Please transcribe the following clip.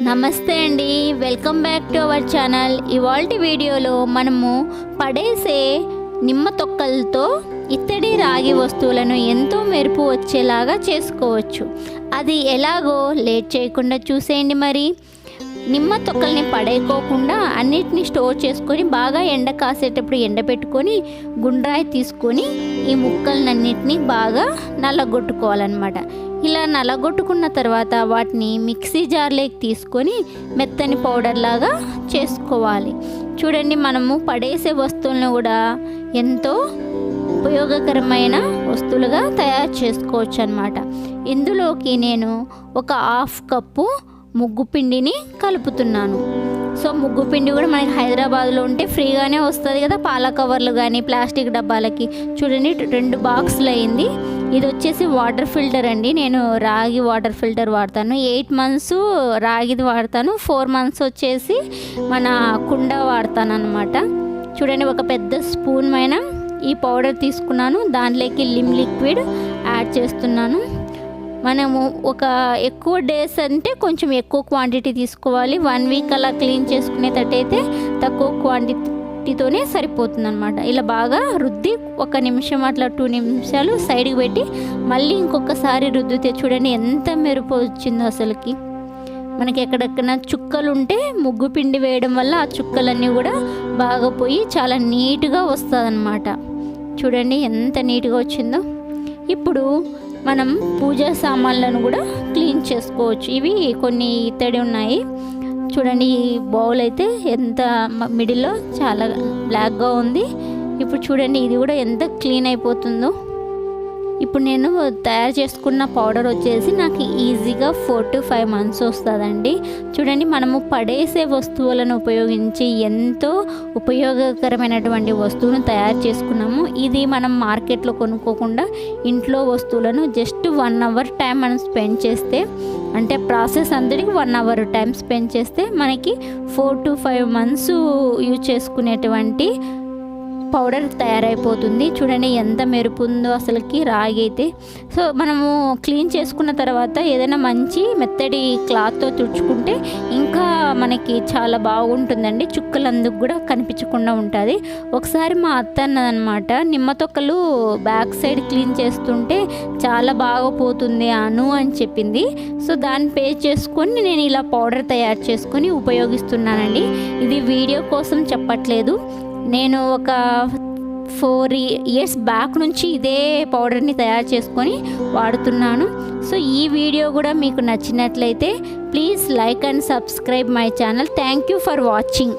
నమస్తే అండి. Welcome back to our channel ఇవాల్టి వీడియోలో మనము పడేసే నిమ్మ తొక్కలతో ఇత్తడి రాగి వస్తువులను ఎంతో మెరుపు వచ్చేలాగా చేసుకోవచ్చు. అది ఎలాగో లేట్ చేయకుండా చూసేయండి మరి. నిమ్మ తొక్కల్ని పడేయకోకుండా అన్నిటిని స్టోర్ చేసుకొని బాగా ఎండ కాసేటప్పుడు ఎండబెట్టుకొని గుండ్రాయి తీసుకొని ఈ ముక్కలన్నిటిని బాగా నల్లగొట్టుకోవాలన్నమాట. ఇలా నలగొట్టుకున్న తర్వాత వాటిని మిక్సీ జార్లోకి తీసుకొని మెత్తని పౌడర్ లాగా చేసుకోవాలి. చూడండి మనము పడేసే వస్తువులను కూడా ఎంతో ఉపయోగకరమైన వస్తువులుగా తయారు చేసుకోవచ్చు అనమాట ఇందులోకి నేను ఒక హాఫ్ కప్పు ముగ్గు పిండిని కలుపుతున్నాను. సో ముగ్గు పిండి కూడా మనకి హైదరాబాద్లో ఉంటే ఫ్రీగానే వస్తుంది కదా పాల కవర్లు కానీ ప్లాస్టిక్ డబ్బాలకి. చూడండి రెండు బాక్సులు అయింది. ఇది వచ్చేసి వాటర్ ఫిల్టర్ అండి. నేను రాగి వాటర్ ఫిల్టర్ వాడతాను. ఎయిట్ మంత్స్ రాగిది వాడతాను. ఫోర్ మంత్స్ వచ్చేసి మన కుండ వాడతాను అనమాట చూడండి ఒక పెద్ద స్పూన్ పైన ఈ పౌడర్ తీసుకున్నాను. దాంట్లోకి లిమ్ లిక్విడ్ యాడ్ చేస్తున్నాను. మనము ఒక ఎక్కువ డేస్ అంటే కొంచెం ఎక్కువ క్వాంటిటీ తీసుకోవాలి. వన్ వీక్ అలా క్లీన్ చేసుకునేటట్టయితే తక్కువ క్వాంటిటీతోనే సరిపోతుంది అనమాట ఇలా బాగా రుద్ది ఒక నిమిషం అట్లా టూ నిమిషాలు సైడ్కి పెట్టి మళ్ళీ ఇంకొకసారి రుద్దితే చూడండి ఎంత మెరుపు వచ్చిందో అసలుకి. మనకి ఎక్కడెక్కడ చుక్కలు ఉంటే ముగ్గు పిండి వేయడం వల్ల ఆ చుక్కలన్నీ కూడా బాగా పోయి చాలా నీట్గా వస్తుంది చూడండి ఎంత నీట్గా వచ్చిందో. ఇప్పుడు మనం పూజా సామాన్లను కూడా క్లీన్ చేసుకోవచ్చు. ఇవి కొన్ని ఇత్తడి ఉన్నాయి. చూడండి ఈ బౌల్ అయితే ఎంత మిడిల్లో చాలా బ్లాక్గా ఉంది. ఇప్పుడు చూడండి ఇది కూడా ఎంత క్లీన్ అయిపోతుందో. ఇప్పుడు నేను తయారు చేసుకున్న పౌడర్ వచ్చేసి నాకు ఈజీగా ఫోర్ టు ఫైవ్ మంత్స్ వస్తుందండి. చూడండి మనము పడేసే వస్తువులను ఉపయోగించి ఎంతో ఉపయోగకరమైనటువంటి వస్తువును తయారు చేసుకున్నాము. ఇది మనం మార్కెట్లో కొనుక్కోకుండా ఇంట్లో వస్తువులను జస్ట్ వన్ అవర్ టైం మనం స్పెండ్ చేస్తే అంటే ప్రాసెస్ అందరికి వన్ అవర్ టైం స్పెండ్ చేస్తే మనకి four to five months use చేసుకునేటువంటి పౌడర్ తయారైపోతుంది. చూడండి ఎంత మెరుపు ఉందో అసలుకి రాగి అయితే. సో మనము క్లీన్ చేసుకున్న తర్వాత ఏదైనా మంచి మెత్తడి క్లాత్తో తుడుచుకుంటే ఇంకా మనకి చాలా బాగుంటుందండి. చుక్కలు అందుకు కూడా కనిపించకుండా ఉంటుంది. ఒకసారి మా అత్త అన్నదనమాట నిమ్మ తొక్కలు బ్యాక్ సైడ్ క్లీన్ చేస్తుంటే చాలా బాగా పోతుంది అను అని చెప్పింది. సో దాన్ని పే చేసుకొని నేను ఇలా పౌడర్ తయారు చేసుకొని ఉపయోగిస్తున్నానండి. ఇది వీడియో కోసం చెప్పట్లేదు. నేను ఒక ఫోర్ ఇయర్స్ బ్యాక్ నుంచి ఇదే పౌడర్ని తయారు చేసుకొని వాడుతున్నాను. సో ఈ వీడియో కూడా మీకు నచ్చినట్లయితే please like and subscribe my channel. Thank you for watching.